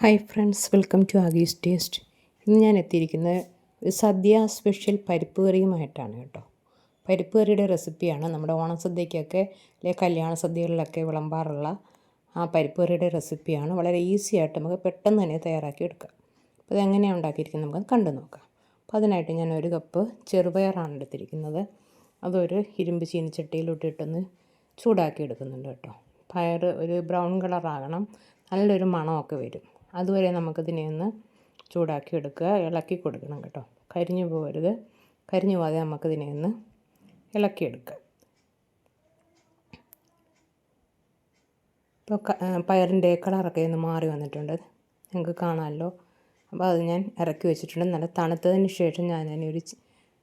Hi friends welcome to ആഗീസ് taste. ഇന്ന് ഞാൻ എത്തിയിരിക്കുന്നത് സദ്യ സ്പെഷ്യൽ പരിപ്പ് കറിയുമായിട്ടാണ് കേട്ടോ. പരിപ്പ് കറിയുടെ റെസിപ്പിയാണ് നമ്മുടെ ഓണസദ്യക്കൊക്കെ അല്ലെ കല്യാണ സദ്യകളിലൊക്കെ വിളമ്പാറുള്ള ആ പരിപ്പ് കറിയുടെ റെസിപ്പിയാണ്. വളരെ ഈസി ആയിട്ട് നമുക്ക് പെട്ടെന്ന് തന്നെ തയ്യാറാക്കി എടുക്കാം അപ്പോൾ അതെങ്ങനെയാണ് ഉണ്ടാക്കിയിരിക്കുന്നത് നമുക്ക് കണ്ടു നോക്കാം. അപ്പോൾ അതിനായിട്ട് ഞാൻ ഒരു കപ്പ് ചെറുപയറാണ് എടുത്തിരിക്കുന്നത്. അതൊരു ഇരുമ്പ് ചീനിച്ചട്ടിയിലോട്ടിട്ടൊന്ന് ചൂടാക്കി എടുക്കുന്നുണ്ട് കേട്ടോ. പയർ ഒരു ബ്രൗൺ കളറാകണം. നല്ലൊരു മണമൊക്കെ വരും. അതുവരെ നമുക്കിതിനെ ഒന്ന് ചൂടാക്കി എടുക്കുക ഇളക്കി കൊടുക്കണം കേട്ടോ. കരിഞ്ഞു പോകരുത്. കരിഞ്ഞു പോകാതെ നമുക്കിതിനെ ഒന്ന് ഇളക്കിയെടുക്കുക ഇപ്പോൾ പയറിന്റെ കളറൊക്കെ ഒന്ന് മാറി വന്നിട്ടുണ്ട്. നിങ്ങൾക്ക് കാണാമല്ലോ. അപ്പോൾ അത് ഞാൻ ഇറക്കി വെച്ചിട്ടുണ്ട്. നല്ല തണുത്തതിന് ശേഷം ഞാൻ അതിനെ ഒരു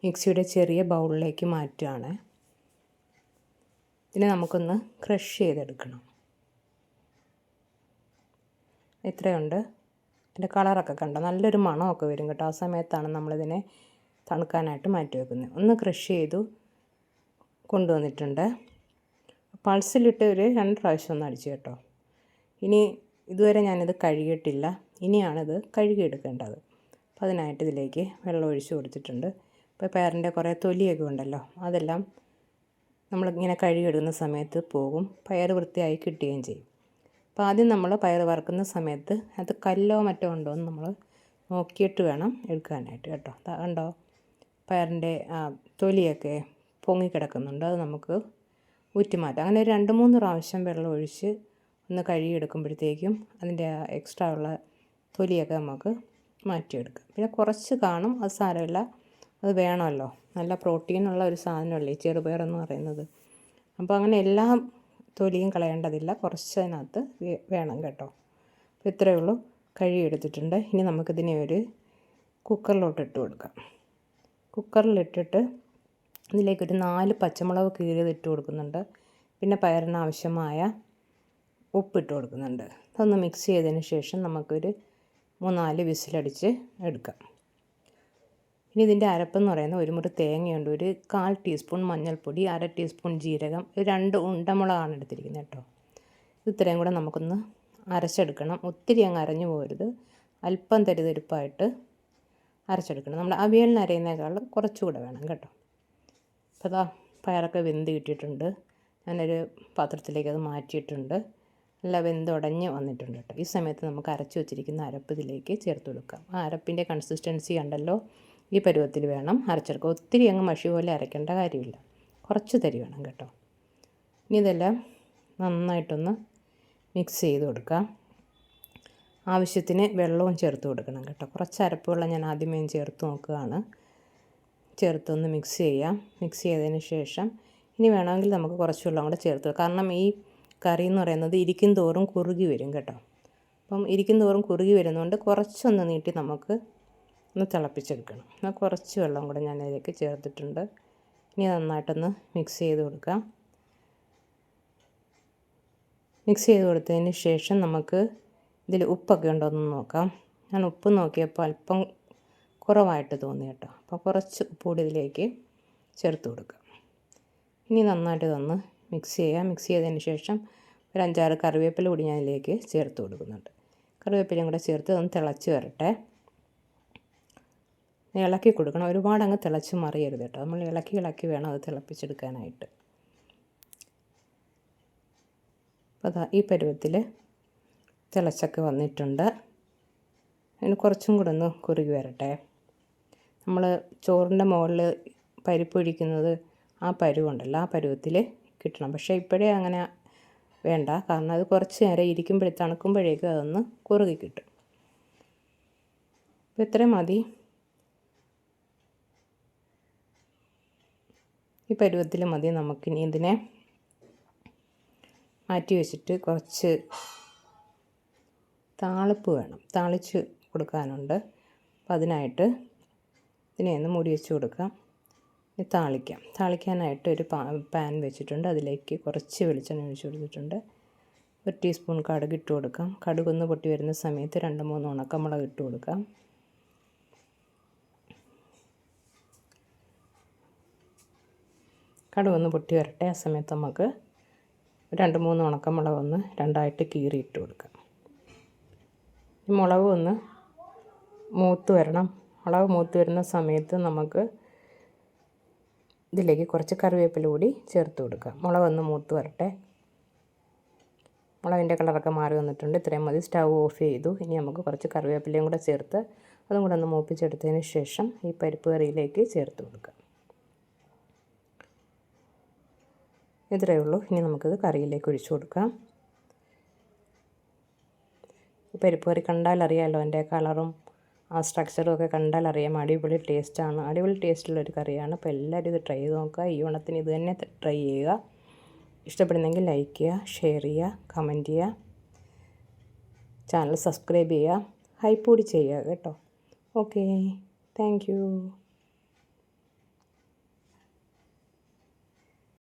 മിക്സിയുടെ ചെറിയ ബൗളിലേക്ക് മാറ്റുകയാണ്. ഇതിനെ നമുക്കൊന്ന് ക്രഷ് ചെയ്തെടുക്കണം. ഇത്രയുണ്ട്. അതിന്റെ കളറൊക്കെ കണ്ടോ? നല്ലൊരു മണമൊക്കെ വരും കേട്ടോ. ആ സമയത്താണ് നമ്മളിതിനെ തണുക്കാനായിട്ട് മാറ്റി വെക്കുന്നത്. ഒന്ന് ക്രഷ് ചെയ്തു കൊണ്ടുവന്നിട്ടുണ്ട്. പൾസിലിട്ട് ഒരു രണ്ട് പ്രാവശ്യം ഒന്ന് അടിച്ചു കേട്ടോ. ഇനി ഇതുവരെ ഞാനിത് കഴുകിയിട്ടില്ല. ഇനിയാണിത് കഴുകിയെടുക്കേണ്ടത്. അപ്പോൾ അതിനായിട്ട് ഇതിലേക്ക് വെള്ളം ഒഴിച്ചു കൊടുത്തിട്ടുണ്ട്. ഇപ്പോൾ പയറിന്റെ കുറേ തൊലിയൊക്കെ ഉണ്ടല്ലോ. അതെല്ലാം നമ്മളിങ്ങനെ കഴുകിയെടുക്കുന്ന സമയത്ത് പോകും. പയർ വൃത്തിയായി കിട്ടുകയും ചെയ്യും. അപ്പോൾ ആദ്യം നമ്മൾ പയർ വറുക്കുന്ന സമയത്ത് അത് കല്ലോ മറ്റോ ഉണ്ടോ എന്ന് നമ്മൾ നോക്കിയിട്ട് വേണം എടുക്കാനായിട്ട് കേട്ടോ. കണ്ടോ? പയറിന്റെ തൊലിയൊക്കെ പൊങ്ങിക്കിടക്കുന്നുണ്ട് അത് നമുക്ക് ഊറ്റിമാറ്റാം. അങ്ങനെ രണ്ട് മൂന്ന് പ്രാവശ്യം വെള്ളം ഒഴിച്ച് ഒന്ന് കഴുകിയെടുക്കുമ്പോഴത്തേക്കും അതിന്റെ എക്സ്ട്രാ ഉള്ള തൊലിയൊക്കെ നമുക്ക് മാറ്റിയെടുക്കാം. പിന്നെ കുറച്ച് കാണും. അത് സാരമില്ല. അത് വേണമല്ലോ. നല്ല പ്രോട്ടീനുള്ള ഒരു സാധനമല്ലേ ചെറുപയർ എന്ന് പറയുന്നത്. അപ്പോൾ അങ്ങനെ എല്ലാം തൊലിയും കളയേണ്ടതില്ല. കുറച്ചതിനകത്ത് വേണം കേട്ടോ. അപ്പോൾ ഇത്രയേ ഉള്ളൂ. കഴുകിയെടുത്തിട്ടുണ്ട്. ഇനി നമുക്കിതിനെ ഒരു കുക്കറിലോട്ട് ഇട്ട് കൊടുക്കാം. കുക്കറിലിട്ടിട്ട് ഇതിലേക്കൊരു നാല് പച്ചമുളക് കീറിയത് ഇട്ട് കൊടുക്കുന്നുണ്ട്. പിന്നെ പയറിന് ആവശ്യമായ ഉപ്പിട്ട് കൊടുക്കുന്നുണ്ട്. അതൊന്ന് മിക്സ് ചെയ്തതിന് ശേഷം നമുക്കൊരു മൂന്നാൽ വിസിലടിച്ച് എടുക്കാം. ഇനി ഇതിന്റെ അരപ്പെന്ന് പറയുന്നത് ഒരു മുറി തേങ്ങയുണ്ട് ഒരു കാൽ ടീസ്പൂൺ മഞ്ഞൾപ്പൊടി അര ടീസ്പൂൺ ജീരകം രണ്ട് ഉണ്ടമുളകാണ് എടുത്തിരിക്കുന്നത് കേട്ടോ. ഇത്രയും കൂടെ നമുക്കൊന്ന് അരച്ചെടുക്കണം. ഒത്തിരി അങ്ങ് അരഞ്ഞു പോകരുത്. അല്പം തരിതരിപ്പായിട്ട് അരച്ചെടുക്കണം. നമ്മൾ അവിയലിന് അരയുന്നേക്കാളും കുറച്ചുകൂടെ വേണം കേട്ടോ. അപ്പോൾ അതാ പയറൊക്കെ വെന്ത് കിട്ടിയിട്ടുണ്ട്. ഞാനൊരു പാത്രത്തിലേക്ക് അത് മാറ്റിയിട്ടുണ്ട്. നല്ല വെന്ത് വെന്തുടഞ്ഞ് വന്നിട്ടുണ്ട് കേട്ടോ. ഈ സമയത്ത് നമുക്ക് അരച്ചു വെച്ചിരിക്കുന്ന അരപ്പ് ഇതിലേക്ക് ചേർത്ത് കൊടുക്കാം. ആ അരപ്പിന്റെ കൺസിസ്റ്റൻസി ഉണ്ടല്ലോ ഈ പരുവത്തിൽ വേണം അരച്ചെടുക്കുക ഒത്തിരി അങ്ങ് മഷി പോലെ അരയ്ക്കേണ്ട കാര്യമില്ല. കുറച്ച് തരി വേണം കേട്ടോ. ഇനി ഇതെല്ലാം നന്നായിട്ടൊന്ന് മിക്സ് ചെയ്ത് കൊടുക്കാം. ആവശ്യത്തിന് വെള്ളവും ചേർത്ത് കൊടുക്കണം കേട്ടോ. കുറച്ച് അരപ്പ് വെള്ളം ഞാൻ ആദ്യമേ ചേർത്ത് നോക്കുകയാണ്. ചേർത്തൊന്ന് മിക്സ് ചെയ്യാം. മിക്സ് ചെയ്തതിന് ശേഷം ഇനി വേണമെങ്കിൽ നമുക്ക് കുറച്ച് വെള്ളം കൂടെ ചേർത്ത് കാരണം ഈ കറി എന്ന് പറയുന്നത് ഇരിക്കും തോറും കുറുകി വരും കേട്ടോ. അപ്പം ഇരിക്കും തോറും കുറുകി വരുന്നതുകൊണ്ട് കുറച്ചൊന്ന് നീട്ടി നമുക്ക് ഒന്ന് തിളപ്പിച്ചെടുക്കണം. എന്നാൽ കുറച്ച് വെള്ളം കൂടെ ഞാൻ അതിലേക്ക് ചേർത്തിട്ടുണ്ട്. ഇനി നന്നായിട്ടൊന്ന് മിക്സ് ചെയ്ത് കൊടുക്കാം. മിക്സ് ചെയ്ത് കൊടുത്തതിന് ശേഷം നമുക്ക് ഇതിൽ ഉപ്പൊക്കെ ഉണ്ടോ എന്ന് നോക്കാം. ഞാൻ ഉപ്പ് നോക്കിയപ്പോൾ അല്പം കുറവായിട്ട് തോന്നി കേട്ടോ. അപ്പോൾ കുറച്ച് ഉപ്പ് കൂടി ഇതിലേക്ക് ചേർത്ത് കൊടുക്കാം. ഇനി നന്നായിട്ട് ഇതൊന്ന് മിക്സ് ചെയ്യാം മിക്സ് ചെയ്തതിന് ശേഷം ഒരു അഞ്ചാറ് കറിവേപ്പില കൂടി ഞാൻ ഇതിലേക്ക് ചേർത്ത് കൊടുക്കുന്നുണ്ട്. കറിവേപ്പിലയും കൂടെ ചേർത്ത് ഒന്ന് തിളച്ച് വരട്ടെ. ഇളക്കി കൊടുക്കണം. ഒരുപാട് അങ്ങ് തിളച്ച് മറിയരുത് കേട്ടോ. നമ്മൾ ഇളക്കി ഇളക്കി വേണം അത് തിളപ്പിച്ചെടുക്കാനായിട്ട്. അപ്പോൾ അതാ ഈ പരുവത്തിൽ തിളച്ചൊക്കെ വന്നിട്ടുണ്ട്. അതിന് കുറച്ചും കൂടെ ഒന്ന് കുറുകി വരട്ടെ. നമ്മൾ ചോറിന്റെ മുകളിൽ പരിപ്പൊഴിക്കുന്നത് ആ പരുവുണ്ടല്ലോ ആ പരുവത്തിൽ കിട്ടണം. പക്ഷേ ഇപ്പോഴേ അങ്ങനെ വേണ്ട. കാരണം അത് കുറച്ച് നേരം ഇരിക്കുമ്പോഴേ തണുക്കുമ്പോഴേക്കും അതൊന്ന് കുറുകി കിട്ടും. അപ്പോൾ ഇത്രയും മതി. ഈ പരുവത്തിൽ മതി നമുക്കിനി ഇതിനെ മാറ്റി വെച്ചിട്ട് കുറച്ച് താളിപ്പ് വേണം. താളിച്ച് കൊടുക്കാനുണ്ട്. അപ്പം അതിനായിട്ട് ഇതിനെ ഒന്ന് മൂടി വെച്ച് കൊടുക്കാം. ഇനി താളിക്കാം. താളിക്കാനായിട്ട് ഒരു പാൻ വെച്ചിട്ടുണ്ട്. അതിലേക്ക് കുറച്ച് വെളിച്ചെണ്ണ ഒഴിച്ച് കൊടുത്തിട്ടുണ്ട്. ഒരു ടീസ്പൂൺ കടുക് ഇട്ട് കൊടുക്കാം. കടുകൊന്ന് പൊട്ടി വരുന്ന സമയത്ത് രണ്ട് മൂന്ന് ഉണക്കമുളക് ഇട്ട് കൊടുക്കാം. കടുവൊന്ന് പൊട്ടി വരട്ടെ. ആ സമയത്ത് നമുക്ക് രണ്ട് മൂന്ന് ഉണക്കമുളക് ഒന്ന് രണ്ടായിട്ട് കീറി ഇട്ട് കൊടുക്കാം മുളക് ഒന്ന് മൂത്ത് വരണം. മുളക് മൂത്ത് വരുന്ന സമയത്ത് നമുക്ക് ഇതിലേക്ക് കുറച്ച് കറിവേപ്പില കൂടി ചേർത്ത് കൊടുക്കുക മുളക് ഒന്ന് മൂത്ത് വരട്ടെ. മുളകിന്റെ കളറൊക്കെ മാറി വന്നിട്ടുണ്ട്. ഇത്രയും മതി. സ്റ്റൗ ഓഫ് ചെയ്തു. ഇനി നമുക്ക് കുറച്ച് കറിവേപ്പിലയും കൂടെ ചേർത്ത് അതും കൂടെ ഒന്ന് മൂപ്പിച്ചെടുത്തതിന് ശേഷം ഈ പരിപ്പ് കറിയിലേക്ക് ചേർത്ത് കൊടുക്കാം. ഇത്രയേ ഉള്ളൂ. ഇനി നമുക്കിത് കറിയിലേക്ക് ഒഴിച്ചു കൊടുക്കാം. പരിപ്പ് കറി കണ്ടാൽ അറിയാമല്ലോ എന്റെ കളറും ആ സ്ട്രക്ചറും ഒക്കെ കണ്ടാൽ അറിയാം. അടിപൊളി ടേസ്റ്റാണ് അടിപൊളി ടേസ്റ്റുള്ളൊരു കറിയാണ്. അപ്പോൾ എല്ലാവരും ഇത് ട്രൈ ചെയ്ത് നോക്കുക. ഈ ഓണത്തിന് ഇത് തന്നെ ട്രൈ ചെയ്യുക. ഇഷ്ടപ്പെടുന്നെങ്കിൽ ലൈക്ക് ചെയ്യുക ഷെയർ ചെയ്യുക കമന്റ് ചെയ്യുക. ചാനൽ സബ്സ്ക്രൈബ് ചെയ്യുക. ഹൈപ്പ് കൂടി ചെയ്യുക കേട്ടോ. Okay thank